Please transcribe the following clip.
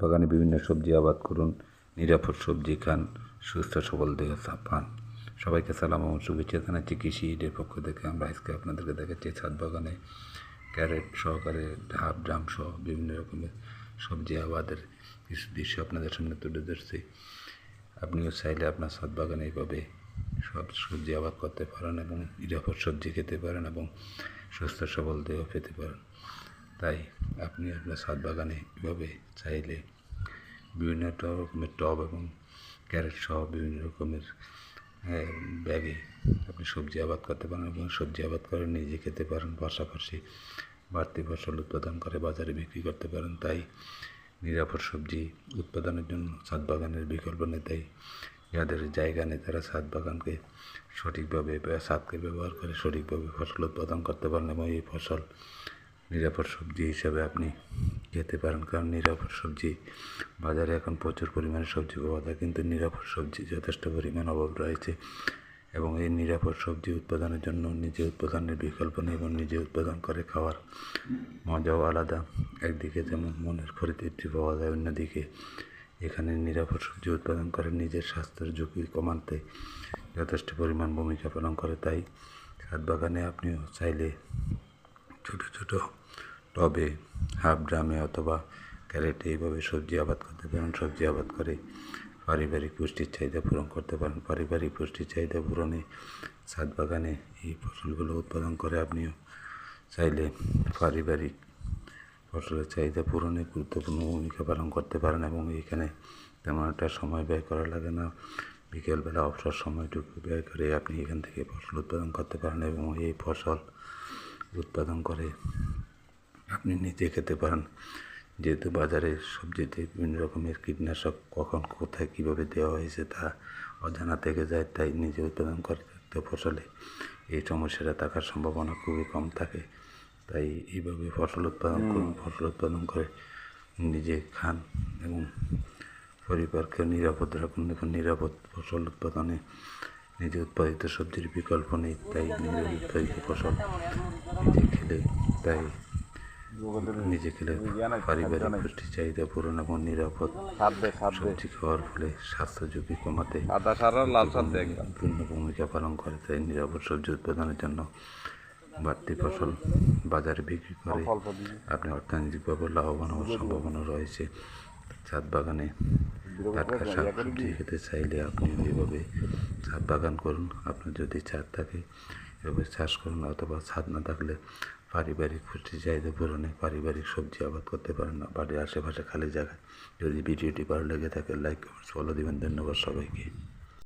বাগানে বিভিন্ন সবজি আবাদ করুন, নিরাপদ সবজি খান, সুস্থ সবল দেহ পান। সবাইকে সালাম এবং শুভেচ্ছা জানাচ্ছি কৃষি ঈদের পক্ষ থেকে। আমরা আজকে আপনাদেরকে দেখাচ্ছি ছাদ বাগানে ক্যারেট সহকারে ঢাপ, ড্রাম সহ বিভিন্ন রকমের সবজি আবাদের কিছু দৃশ্য আপনাদের সামনে তুলে ধরছি। আপনিও চাইলে আপনার ছাদ বাগানে এইভাবে সব সবজি আবাদ করতে পারেন এবং নিরাপদ সবজি খেতে পারেন এবং সুস্থ সবল দেহ পেতে পারেন। তাই আপনি আপনার ছাদ বাগানে এভাবে চাইলে বিভিন্ন রকমের টব এবং ক্যারেট সহ বিভিন্ন রকমের ব্যাগে আপনি সবজি আবাদ করতে পারেন এবং সবজি আবাদ করে নিজে খেতে পারেন, পাশাপাশি বাড়তি ফসল উৎপাদন করে বাজারে বিক্রি করতে পারেন। তাই নিরাপদ সবজি উৎপাদনের জন্য ছাদ বাগানের বিকল্প নেই। তাই যাদের জায়গা নেই তারা ছাদ বাগানকে সঠিকভাবে ছাদকে ব্যবহার করে সঠিকভাবে ফসল উৎপাদন করতে পারেন এবং এই ফসল নিরাপদ সবজি হিসাবে আপনি খেতে পারেন, কারণ নিরাপদ সবজি বাজারে এখন প্রচুর পরিমাণে সবজি পাওয়া যায়, কিন্তু নিরাপদ সবজি যথেষ্ট পরিমাণ অভাব রয়েছে এবং এই নিরাপদ সবজি উৎপাদনের জন্য নিজে উৎপাদনের বিকল্প নেই এবং নিজে উৎপাদন করে খাওয়ার মজাও আলাদা। একদিকে যেমন মনের পরিতৃপ্তি পাওয়া যায়, অন্যদিকে এখানে নিরাপদ সবজি উৎপাদন করে নিজের স্বাস্থ্যের ঝুঁকি কমাতে যথেষ্ট পরিমাণ ভূমিকা পালন করে। তাই ছাদ বাগানে আপনিও চাইলে ছোট ছোট টবে, হাফ ড্রামে অথবা ক্যারেটে এইভাবে সবজি আবাদ করতে পারেন, সবজি আবাদ করে পারিবারিক পুষ্টির চাহিদা পূরণ করতে পারেন। পারিবারিক পুষ্টির চাহিদা পূরণে ছাদ বাগানে এই ফসলগুলো উৎপাদন করে। আপনিও চাইলে পারিবারিক ফসলের চাহিদা পূরণে গুরুত্বপূর্ণ ভূমিকা পালন করতে পারেন এবং এখানে তেমন একটা সময় ব্যয় করা লাগে না। বিকেলবেলা অবসর সময়টুকু ব্যয় করে আপনি এখান থেকে ফসল উৎপাদন করতে পারেন এবং এই ফসল উৎপাদন করে। আপনি নিজে খেতে পারেন। যেহেতু বাজারে সবজিতে বিভিন্ন রকমের কীটনাশক কখন কোথায় কীভাবে দেওয়া হয়েছে তা অজানা থেকে যায় তাই নিজে উৎপাদন করে থাকতে ফসলে। এই সমস্যাটা থাকার সম্ভাবনা খুবই কম থাকে। তাই এইভাবে ফসল উৎপাদন করুন ফসল উৎপাদন করে নিজে খান এবং পরিবারকে নিরাপদ রাখুন। দেখুন নিরাপদ ফসল উৎপাদনে নিজে উৎপাদিত সবজির বিকল্প নেই, তাই নিজের উৎপাদিত ফসল নিজে খেলে, তাই নিজে খেলে পারিবারিক পুষ্টি চাহিদা পূরণ এবং নিরাপদ সবজি খাওয়ার ফলে স্বাস্থ্য ঝুঁকি কমাতে পূর্ণ ভূমিকা পালন করে, তাই নিরাপদ সবজি উৎপাদনের জন্য বাড়তি ফসল বাজারে বিক্রি করে আপনি অর্থনৈতিকভাবে লাভবান হওয়ার সম্ভাবনা রয়েছে। ছাদ বাগানে টাটকা শাক সবজি খেতে চাইলে আপনি এইভাবে ছাদ বাগান করুন। আপনার যদি ছাদ থাকে, এভাবে চাষ করুন অথবা ছাদ না থাকলে পারিবারিক পুষ্টি চাহিদা পূরণে পারিবারিক সবজি আবাদ করতে পারেন না। বাড়ির আশেপাশে খালি জায়গায়। যদি ভিডিওটি ভালো লেগে থাকে, লাইক, কমেন্টস ফলো দেবেন। ধন্যবাদ সবাইকে।